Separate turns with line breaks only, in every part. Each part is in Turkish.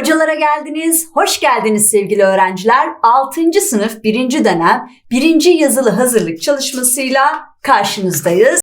Hocalara geldiniz, hoş geldiniz sevgili öğrenciler. 6. sınıf 1. dönem 1. yazılı hazırlık çalışmasıyla karşınızdayız.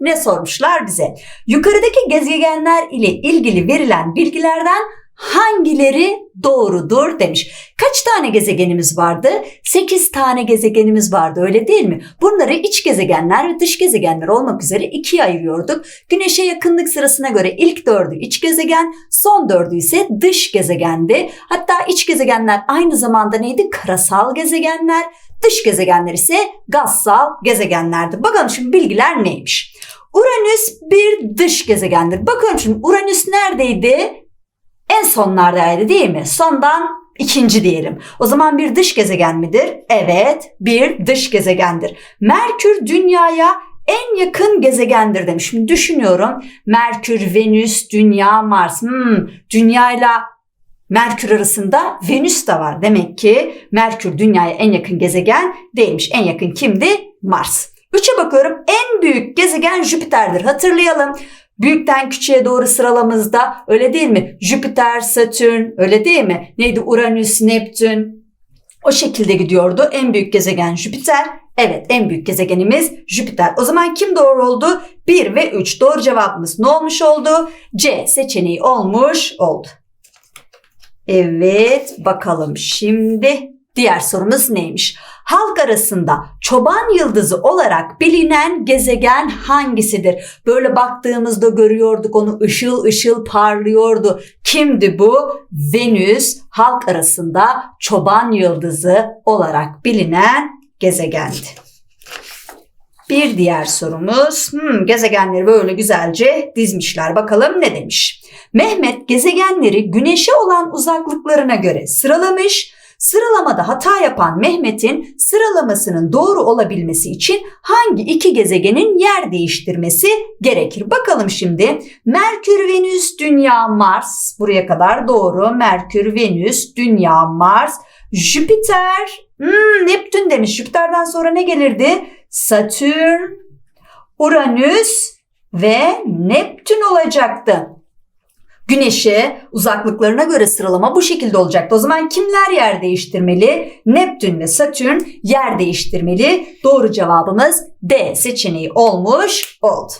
Ne sormuşlar bize? Yukarıdaki gezegenler ile ilgili verilen bilgilerden hangileri doğrudur demiş. Kaç tane gezegenimiz vardı? 8 tane gezegenimiz vardı öyle değil mi? Bunları iç gezegenler ve dış gezegenler olmak üzere ikiye ayırıyorduk. Güneşe yakınlık sırasına göre ilk dördü iç gezegen, son dördü ise dış gezegendi. Hatta iç gezegenler aynı zamanda neydi? Karasal gezegenler, dış gezegenler ise gazsal gezegenlerdi. Bakalım şimdi bilgiler neymiş? Uranüs bir dış gezegendir. Bakalım şimdi Uranüs neredeydi? En sonlardaydı değil mi? Sondan ikinci diyelim. O zaman bir dış gezegen midir? Evet, bir dış gezegendir. Merkür dünyaya en yakın gezegendir demiş. Şimdi düşünüyorum. Merkür, Venüs, Dünya, Mars. Hmm, dünya ile Merkür arasında Venüs de var. Demek ki Merkür dünyaya en yakın gezegen değilmiş. En yakın kimdi? Mars. Üçe bakıyorum. En büyük gezegen Jüpiter'dir. Hatırlayalım. Büyükten küçüğe doğru sıralamızda öyle değil mi? Jüpiter, Satürn öyle değil mi? Neydi? Uranüs, Neptün. O şekilde gidiyordu. En büyük gezegen Jüpiter. Evet en büyük gezegenimiz Jüpiter. O zaman kim doğru oldu? 1 ve 3 doğru cevabımız ne olmuş oldu? C seçeneği olmuş oldu. Evet bakalım şimdi diğer sorumuz neymiş? Halk arasında çoban yıldızı olarak bilinen gezegen hangisidir? Böyle baktığımızda görüyorduk onu ışıl ışıl parlıyordu. Kimdi bu? Venüs halk arasında çoban yıldızı olarak bilinen gezegendi. Bir diğer sorumuz. Hmm, gezegenleri böyle güzelce dizmişler. Bakalım ne demiş? Mehmet gezegenleri güneşe olan uzaklıklarına göre sıralamış. Sıralamada hata yapan Mehmet'in sıralamasının doğru olabilmesi için hangi iki gezegenin yer değiştirmesi gerekir? Bakalım şimdi. Merkür, Venüs, Dünya, Mars. Buraya kadar doğru. Merkür, Venüs, Dünya, Mars. Jüpiter, hmm, Neptün demiş. Jüpiter'den sonra ne gelirdi? Satürn, Uranüs ve Neptün olacaktı. Güneşe uzaklıklarına göre sıralama bu şekilde olacaktı. O zaman kimler yer değiştirmeli? Neptün ve Satürn yer değiştirmeli. Doğru cevabımız D seçeneği olmuş oldu.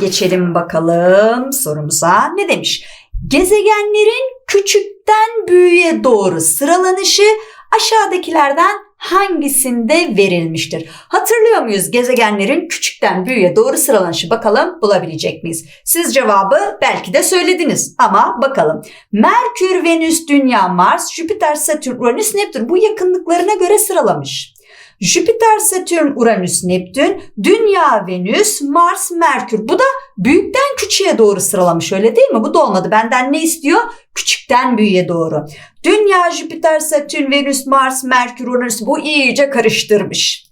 Geçelim bakalım sorumuza. Ne demiş? Gezegenlerin küçükten büyüğe doğru sıralanışı aşağıdakilerden hangisinde verilmiştir? Hatırlıyor muyuz gezegenlerin küçükten büyüğe doğru sıralanışı bakalım bulabilecek miyiz? Siz cevabı belki de söylediniz ama bakalım. Merkür, Venüs, Dünya, Mars, Jüpiter, Satürn, Uranüs, Neptün bu yakınlıklarına göre sıralamış. Jüpiter, Satürn, Uranüs, Neptün, Dünya, Venüs, Mars, Merkür. Bu da büyükten küçüğe doğru sıralamış öyle değil mi? Bu da olmadı. Benden ne istiyor? Küçükten büyüğe doğru. Dünya, Jüpiter, Satürn, Venüs, Mars, Merkür, Uranüs bu iyice karıştırmış.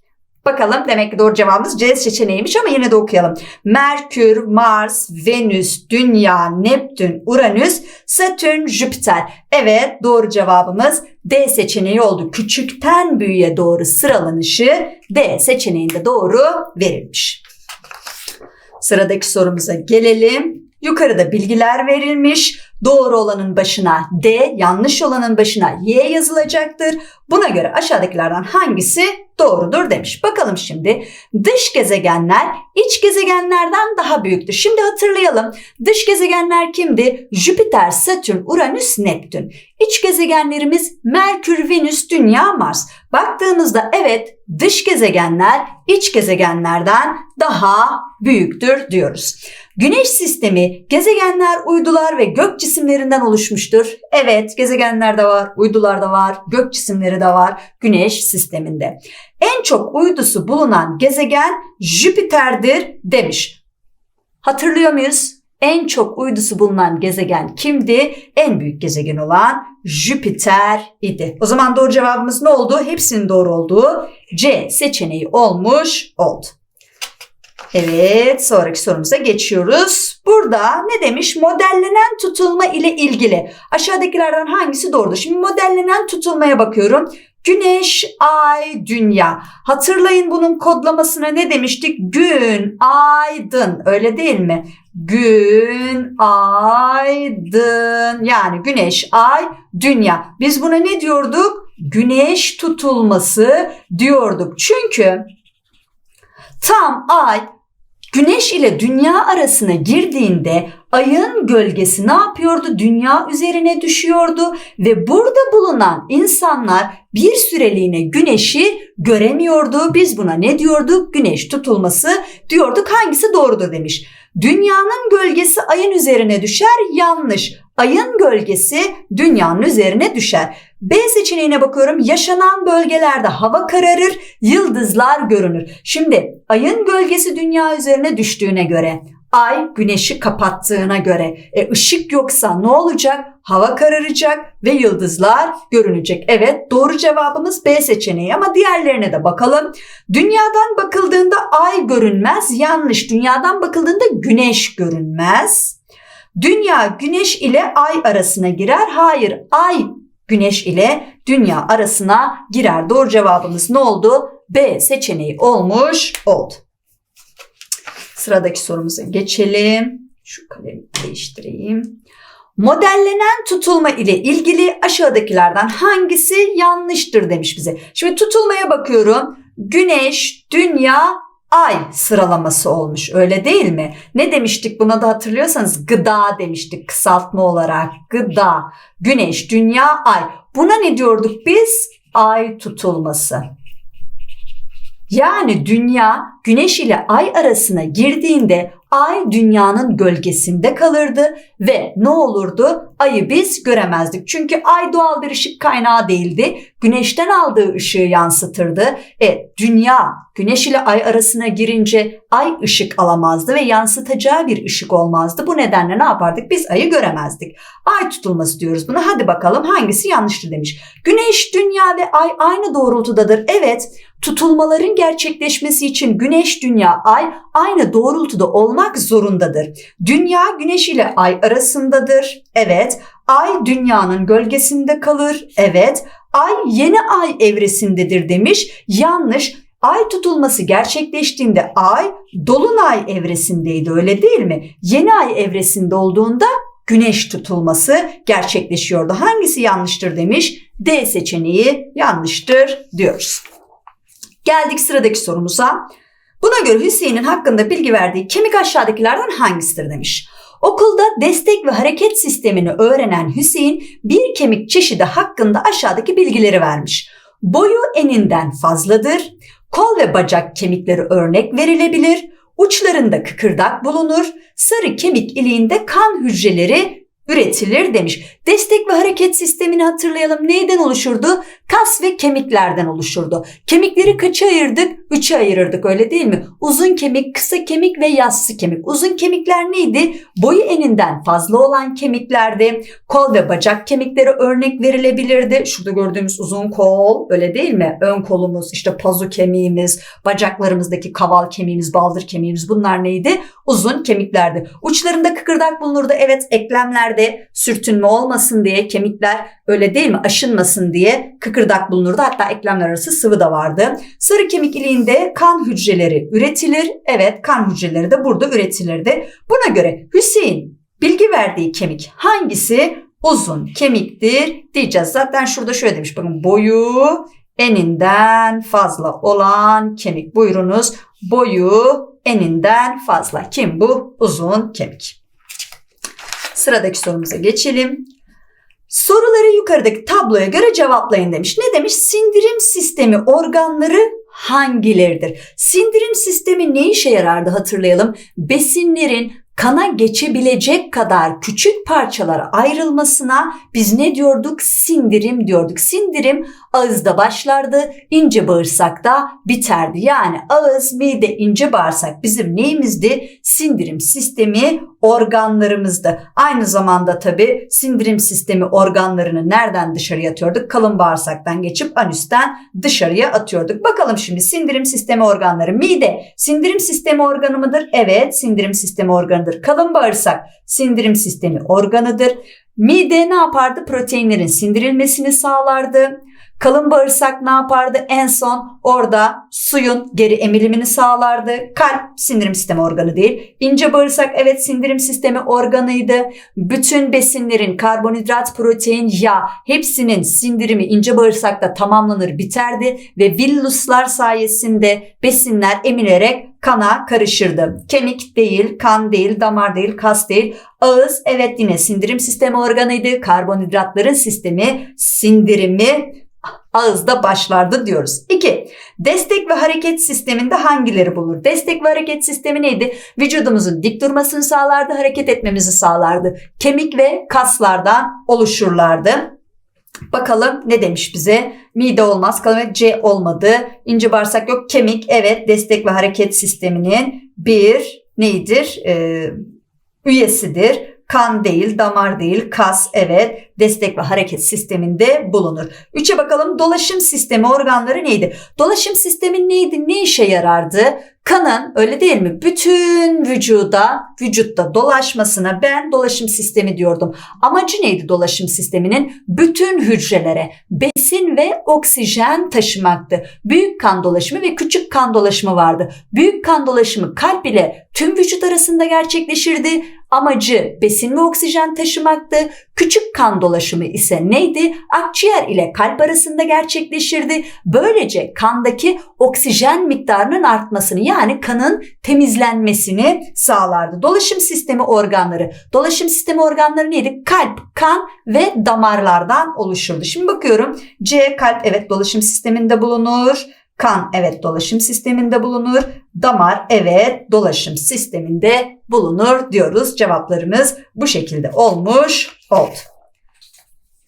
Bakalım demek ki doğru cevabımız C seçeneğiymiş ama yine de okuyalım. Merkür, Mars, Venüs, Dünya, Neptün, Uranüs, Satürn, Jüpiter. Evet doğru cevabımız D seçeneği oldu. Küçükten büyüğe doğru sıralanışı D seçeneğinde doğru verilmiş. Sıradaki sorumuza gelelim. Yukarıda bilgiler verilmiş. Doğru olanın başına D, yanlış olanın başına Y yazılacaktır. Buna göre aşağıdakilerden hangisi doğrudur demiş. Bakalım şimdi dış gezegenler iç gezegenlerden daha büyüktür. Şimdi hatırlayalım. Dış gezegenler kimdi? Jüpiter, Satürn, Uranüs, Neptün. İç gezegenlerimiz Merkür, Venüs, Dünya, Mars. Baktığımızda evet dış gezegenler iç gezegenlerden daha büyüktür diyoruz. Güneş sistemi gezegenler, uydular ve gök cisimlerinden oluşmuştur. Evet gezegenler de var, uydular da var, gök cisimleri de var Güneş sisteminde. En çok uydusu bulunan gezegen Jüpiter'dir demiş. Hatırlıyor muyuz? En çok uydusu bulunan gezegen kimdi? En büyük gezegen olan Jüpiter idi. O zaman doğru cevabımız ne oldu? Hepsinin doğru olduğu C seçeneği olmuş oldu. Evet sonraki sorumuza geçiyoruz. Burada ne demiş? Modellenen tutulma ile ilgili. Aşağıdakilerden hangisi doğrudur? Şimdi modellenen tutulmaya bakıyorum. Güneş, ay, dünya. Hatırlayın bunun kodlamasına ne demiştik? Gün, aydın. Öyle değil mi? Gün, aydın. Yani güneş, ay, dünya. Biz buna ne diyorduk? Güneş tutulması diyorduk. Çünkü tam ay Güneş ile dünya arasına girdiğinde ayın gölgesi ne yapıyordu? Dünya üzerine düşüyordu ve burada bulunan insanlar bir süreliğine güneşi göremiyordu. Biz buna ne diyorduk? Güneş tutulması diyorduk. Hangisi doğrudur demiş. Dünyanın gölgesi ayın üzerine düşer. Yanlış. Ayın gölgesi dünyanın üzerine düşer. B seçeneğine bakıyorum. Yaşanan bölgelerde hava kararır, yıldızlar görünür. Şimdi ayın gölgesi dünya üzerine düştüğüne göre, ay güneşi kapattığına göre, e, ışık yoksa ne olacak? Hava kararacak ve yıldızlar görünecek. Evet doğru cevabımız B seçeneği ama diğerlerine de bakalım. Dünyadan bakıldığında ay görünmez. Yanlış. Dünyadan bakıldığında güneş görünmez. Dünya güneş ile ay arasına girer. Hayır ay güneş ile dünya arasına girer. Doğru cevabımız ne oldu? B seçeneği olmuş oldu. Sıradaki sorumuza geçelim. Şu kalemi değiştireyim. Modellenen tutulma ile ilgili aşağıdakilerden hangisi yanlıştır demiş bize. Şimdi tutulmaya bakıyorum. Güneş, dünya, ay sıralaması olmuş öyle değil mi? Ne demiştik buna da hatırlıyorsanız gıda demiştik kısaltma olarak gıda, güneş, dünya, ay. Buna ne diyorduk biz? Ay tutulması. Yani dünya güneş ile ay arasına girdiğinde ay dünyanın gölgesinde kalırdı ve ne olurdu? Ayı biz göremezdik. Çünkü ay doğal bir ışık kaynağı değildi. Güneşten aldığı ışığı yansıtırdı. E dünya güneş ile ay arasına girince ay ışık alamazdı ve yansıtacağı bir ışık olmazdı. Bu nedenle ne yapardık? Biz ayı göremezdik. Ay tutulması diyoruz buna. Hadi bakalım hangisi yanlıştır demiş. Güneş, dünya ve ay aynı doğrultudadır. Evet, tutulmaların gerçekleşmesi için güneş, dünya, ay aynı doğrultuda olmak zorundadır. Dünya güneş ile ay arasındadır. Evet. Ay dünyanın gölgesinde kalır. Evet. Ay yeni ay evresindedir demiş. Yanlış. Ay tutulması gerçekleştiğinde ay dolunay evresindeydi öyle değil mi? Yeni ay evresinde olduğunda güneş tutulması gerçekleşiyordu. Hangisi yanlıştır demiş? D seçeneği yanlıştır diyoruz. Geldik sıradaki sorumuza. Buna göre Hüseyin'in hakkında bilgi verdiği kemik aşağıdakilerden hangisidir demiş. Okulda destek ve hareket sistemini öğrenen Hüseyin bir kemik çeşidi hakkında aşağıdaki bilgileri vermiş. Boyu eninden fazladır, kol ve bacak kemikleri örnek verilebilir, uçlarında kıkırdak bulunur, sarı kemik iliğinde kan hücreleri üretilir demiş. Destek ve hareket sistemini hatırlayalım. Neyden oluşurdu? Kas ve kemiklerden oluşurdu. Kemikleri kaça ayırdık? Üçe ayırırdık öyle değil mi? Uzun kemik, kısa kemik ve yassı kemik. Uzun kemikler neydi? Boyu eninden fazla olan kemiklerdi. Kol ve bacak kemikleri örnek verilebilirdi. Şurada gördüğümüz uzun kol öyle değil mi? Ön kolumuz, işte pazu kemiğimiz, bacaklarımızdaki kaval kemiğimiz, baldır kemiğimiz bunlar neydi? Uzun kemiklerdi. Uçlarında kıkırdak bulunurdu. Evet eklemlerde sürtünme olmasın diye kemikler öyle değil mi aşınmasın diye kıkırdak bulunurdu. Hatta eklemler arası sıvı da vardı. Sarı kemik iliğinde kan hücreleri üretilir. Evet kan hücreleri de burada üretilirdi. Buna göre Hüseyin bilgi verdiği kemik hangisi uzun kemiktir diyeceğiz. Zaten şurada şöyle demiş bakın boyu eninden fazla olan kemik. Buyurunuz boyu eninden fazla. Kim bu? Uzun kemik. Sıradaki sorumuza geçelim. Soruları yukarıdaki tabloya göre cevaplayın demiş. Ne demiş? Sindirim sistemi organları hangileridir? Sindirim sistemi ne işe yarardı hatırlayalım. Besinlerin kana geçebilecek kadar küçük parçalara ayrılmasına biz ne diyorduk? Sindirim diyorduk. Sindirim ağızda başlardı, ince bağırsakta biterdi. Yani ağız, mide, ince bağırsak bizim neyimizdi? Sindirim sistemi organlarımızdı. Aynı zamanda tabi sindirim sistemi organlarını nereden dışarıya atıyorduk? Kalın bağırsaktan geçip anüsten dışarıya atıyorduk. Bakalım şimdi sindirim sistemi organları. Mide sindirim sistemi organı mıdır? Evet sindirim sistemi organıdır. Kalın bağırsak sindirim sistemi organıdır. Mide ne yapardı? Proteinlerin sindirilmesini sağlardı. Kalın bağırsak ne yapardı? En son orada suyun geri emilimini sağlardı. Kalp sindirim sistemi organı değil. İnce bağırsak evet sindirim sistemi organıydı. Bütün besinlerin karbonhidrat, protein, yağ hepsinin sindirimi ince bağırsakta tamamlanır biterdi ve villuslar sayesinde besinler emilerek kana karışırdı. Kemik değil, kan değil, damar değil, kas değil. Ağız evet yine sindirim sistemi organıydı. Karbonhidratların sistemi sindirimi ağızda başlardı diyoruz. 2. Destek ve hareket sisteminde hangileri bulur? Destek ve hareket sistemi neydi? Vücudumuzun dik durmasını sağlardı, hareket etmemizi sağlardı. Kemik ve kaslardan oluşurlardı. Bakalım ne demiş bize? Mide olmaz. Kalın C olmadı. İnce bağırsak yok. Kemik evet destek ve hareket sisteminin bir neyidir? Ee, üyesidir. Kan değil, damar değil, kas evet destek ve hareket sisteminde bulunur. Üçe bakalım dolaşım sistemi organları neydi? Dolaşım sistemi neydi? Ne işe yarardı? Kanın öyle değil mi? Bütün vücuda, vücutta dolaşmasına ben dolaşım sistemi diyordum. Amacı neydi dolaşım sisteminin? Bütün hücrelere besin ve oksijen taşımaktı. Büyük kan dolaşımı ve küçük kan dolaşımı vardı. Büyük kan dolaşımı kalp ile tüm vücut arasında gerçekleşirdi. Amacı besin ve oksijen taşımaktı. Küçük kan dolaşımı ise neydi? Akciğer ile kalp arasında gerçekleşirdi. Böylece kandaki oksijen miktarının artmasını yani kanın temizlenmesini sağlardı. Dolaşım sistemi organları. Dolaşım sistemi organları neydi? Kalp, kan ve damarlardan oluşurdu. Şimdi bakıyorum. C kalp evet dolaşım sisteminde bulunur. Kan evet dolaşım sisteminde bulunur. Damar evet dolaşım sisteminde bulunur diyoruz. Cevaplarımız bu şekilde olmuş oldu.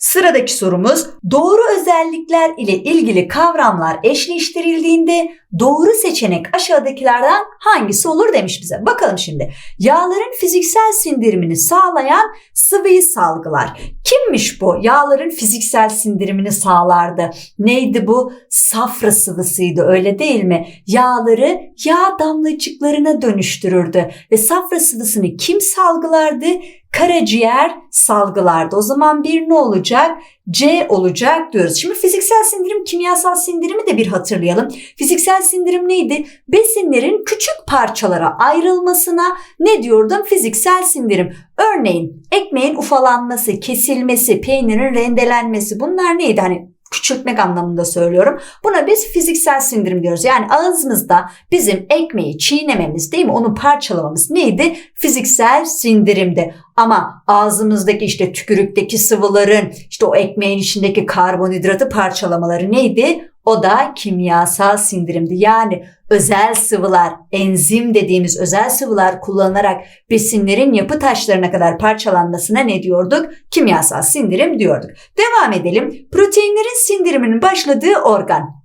Sıradaki sorumuz doğru özellikler ile ilgili kavramlar eşleştirildiğinde doğru seçenek aşağıdakilerden hangisi olur demiş bize. Bakalım şimdi. Yağların fiziksel sindirimini sağlayan sıvıyı salgılar. Kimmiş bu? Yağların fiziksel sindirimini sağlardı. Neydi bu? Safra sıvısıydı öyle değil mi? Yağları yağ damlacıklarına dönüştürürdü ve safra sıvısını kim salgılardı? Karaciğer salgılardı. O zaman bir ne olacak? C olacak diyoruz. Şimdi fiziksel sindirim, kimyasal sindirimi de bir hatırlayalım. Fiziksel sindirim neydi? Besinlerin küçük parçalara ayrılmasına ne diyordum? Fiziksel sindirim. Örneğin ekmeğin ufalanması, kesilmesi, peynirin rendelenmesi bunlar neydi? Hani küçültmek anlamında söylüyorum. Buna biz fiziksel sindirim diyoruz. Yani ağzımızda bizim ekmeği çiğnememiz değil mi? Onu parçalamamız neydi? Fiziksel sindirimdi. Ama ağzımızdaki işte tükürükteki sıvıların işte o ekmeğin içindeki karbonhidratı parçalamaları neydi? O da kimyasal sindirimdi. Yani özel sıvılar, enzim dediğimiz özel sıvılar kullanılarak besinlerin yapı taşlarına kadar parçalanmasına ne diyorduk? Kimyasal sindirim diyorduk. Devam edelim. Proteinlerin sindiriminin başladığı organ.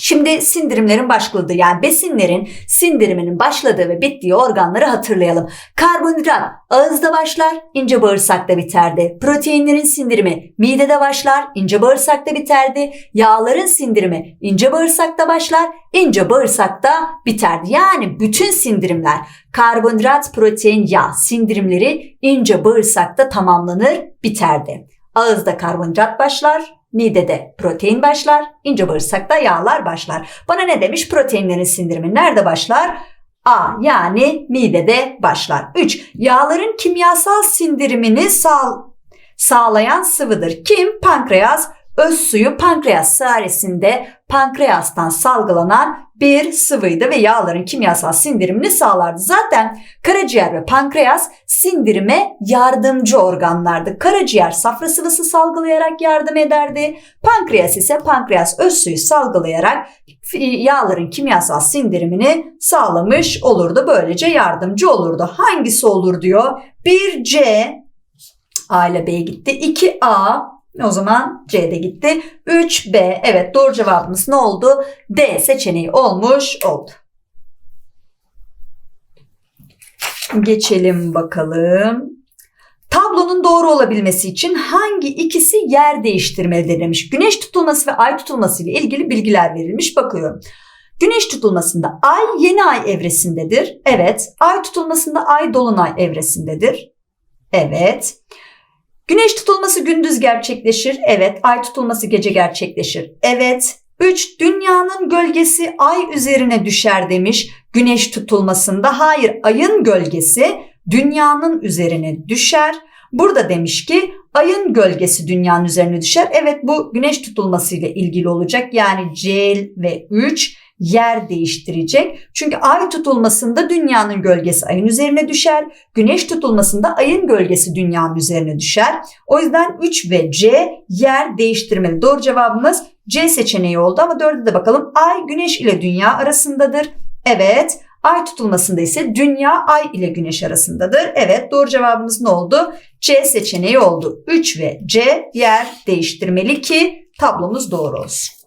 Şimdi sindirimlerin başladığı yani besinlerin sindiriminin başladığı ve bittiği organları hatırlayalım. Karbonhidrat ağızda başlar, ince bağırsakta biterdi. Proteinlerin sindirimi midede başlar, ince bağırsakta biterdi. Yağların sindirimi ince bağırsakta başlar, ince bağırsakta biterdi. Yani bütün sindirimler karbonhidrat, protein, yağ sindirimleri ince bağırsakta tamamlanır, biterdi. Ağızda karbonhidrat başlar, Midede protein başlar, ince bağırsakta yağlar başlar. Bana ne demiş? Proteinlerin sindirimi nerede başlar? A yani midede başlar. 3. Yağların kimyasal sindirimini sağ, sağlayan sıvıdır. Kim? Pankreas öz suyu pankreas sayesinde pankreastan salgılanan bir sıvıydı ve yağların kimyasal sindirimini sağlardı. Zaten karaciğer ve pankreas sindirime yardımcı organlardı. Karaciğer safra sıvısı salgılayarak yardım ederdi. Pankreas ise pankreas öz suyu salgılayarak yağların kimyasal sindirimini sağlamış olurdu. Böylece yardımcı olurdu. Hangisi olur diyor. 1C A ile B gitti. 2A o zaman C de gitti. 3B evet doğru cevabımız ne oldu? D seçeneği olmuş oldu. Geçelim bakalım. Tablonun doğru olabilmesi için hangi ikisi yer değiştirmelidir demiş. Güneş tutulması ve ay tutulması ile ilgili bilgiler verilmiş. Bakıyorum. Güneş tutulmasında ay yeni ay evresindedir. Evet. Ay tutulmasında ay dolunay evresindedir. Evet. Güneş tutulması gündüz gerçekleşir. Evet. Ay tutulması gece gerçekleşir. Evet. 3. Dünyanın gölgesi ay üzerine düşer demiş. Güneş tutulmasında hayır ayın gölgesi dünyanın üzerine düşer. Burada demiş ki ayın gölgesi dünyanın üzerine düşer. Evet bu güneş tutulmasıyla ilgili olacak. Yani C ve 3 yer değiştirecek. Çünkü ay tutulmasında dünyanın gölgesi ayın üzerine düşer. Güneş tutulmasında ayın gölgesi dünyanın üzerine düşer. O yüzden 3 ve C yer değiştirmeli. Doğru cevabımız C seçeneği oldu ama dörde de bakalım. Ay güneş ile dünya arasındadır. Evet. Ay tutulmasında ise dünya ay ile güneş arasındadır. Evet doğru cevabımız ne oldu? C seçeneği oldu. 3 ve C yer değiştirmeli ki tablomuz doğru olsun.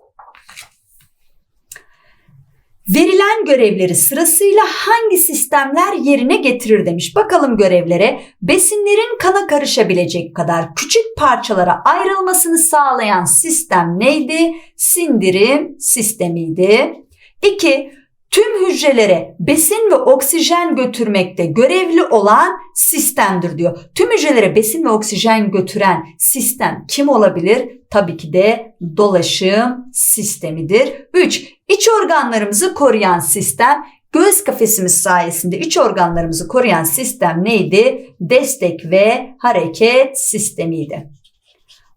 Verilen görevleri sırasıyla hangi sistemler yerine getirir demiş. Bakalım görevlere. Besinlerin kana karışabilecek kadar küçük parçalara ayrılmasını sağlayan sistem neydi? Sindirim sistemiydi. 2. Tüm hücrelere besin ve oksijen götürmekte görevli olan sistemdir diyor. Tüm hücrelere besin ve oksijen götüren sistem kim olabilir? Tabii ki de dolaşım sistemidir. 3. İç organlarımızı koruyan sistem göğüs kafesimiz sayesinde iç organlarımızı koruyan sistem neydi? Destek ve hareket sistemiydi.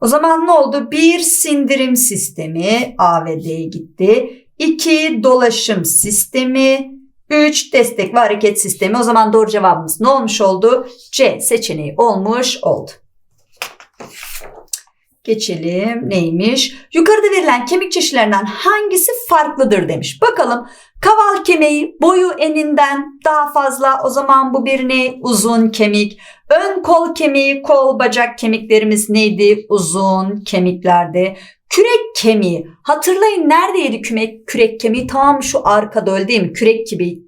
O zaman ne oldu? Bir sindirim sistemi A ve D'ye gitti. 2 dolaşım sistemi, 3 destek ve hareket sistemi. O zaman doğru cevabımız ne olmuş oldu? C seçeneği olmuş oldu. Geçelim neymiş? Yukarıda verilen kemik çeşitlerinden hangisi farklıdır demiş. Bakalım kaval kemiği boyu eninden daha fazla o zaman bu bir ne? Uzun kemik. Ön kol kemiği, kol bacak kemiklerimiz neydi? Uzun kemiklerdi. Kürek kemiği. Hatırlayın neredeydi kürek, kürek kemiği? Tam şu arkada öyle değil mi? Kürek gibi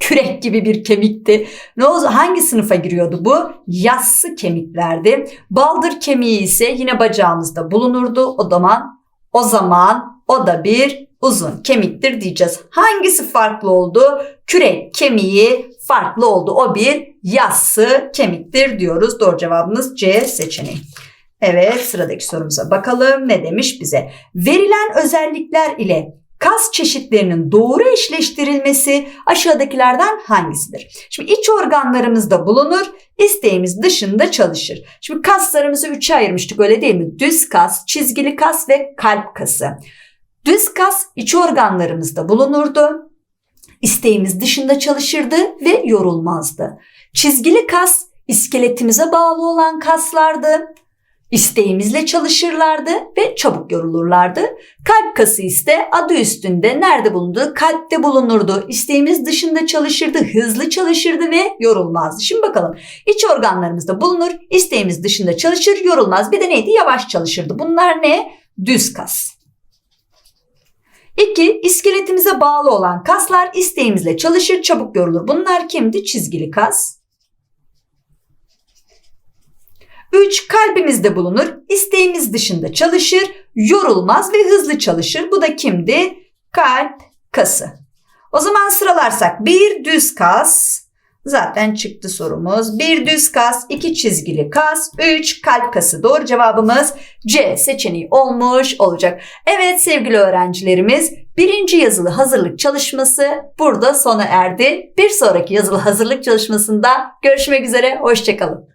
kürek gibi bir kemikti. Ne oldu? Hangi sınıfa giriyordu bu? Yassı kemiklerdi. Baldır kemiği ise yine bacağımızda bulunurdu. O zaman o zaman o da bir uzun kemiktir diyeceğiz. Hangisi farklı oldu? Kürek kemiği farklı oldu. O bir yassı kemiktir diyoruz. Doğru cevabımız C seçeneği. Evet sıradaki sorumuza bakalım ne demiş bize. Verilen özellikler ile kas çeşitlerinin doğru eşleştirilmesi aşağıdakilerden hangisidir? Şimdi iç organlarımızda bulunur, isteğimiz dışında çalışır. Şimdi kaslarımızı üçe ayırmıştık öyle değil mi? Düz kas, çizgili kas ve kalp kası. Düz kas iç organlarımızda bulunurdu. İsteğimiz dışında çalışırdı ve yorulmazdı. Çizgili kas iskeletimize bağlı olan kaslardı isteğimizle çalışırlardı ve çabuk yorulurlardı. Kalp kası ise adı üstünde nerede bulundu? Kalpte bulunurdu. İsteğimiz dışında çalışırdı, hızlı çalışırdı ve yorulmazdı. Şimdi bakalım iç organlarımızda bulunur, isteğimiz dışında çalışır, yorulmaz. Bir de neydi? Yavaş çalışırdı. Bunlar ne? Düz kas. İki, iskeletimize bağlı olan kaslar isteğimizle çalışır, çabuk yorulur. Bunlar kimdi? Çizgili kas. 3 kalbimizde bulunur. İsteğimiz dışında çalışır, yorulmaz ve hızlı çalışır. Bu da kimdi? Kalp kası. O zaman sıralarsak bir düz kas, Zaten çıktı sorumuz. Bir düz kas, iki çizgili kas, üç kalp kası. Doğru cevabımız C seçeneği olmuş olacak. Evet sevgili öğrencilerimiz birinci yazılı hazırlık çalışması burada sona erdi. Bir sonraki yazılı hazırlık çalışmasında görüşmek üzere. Hoşçakalın.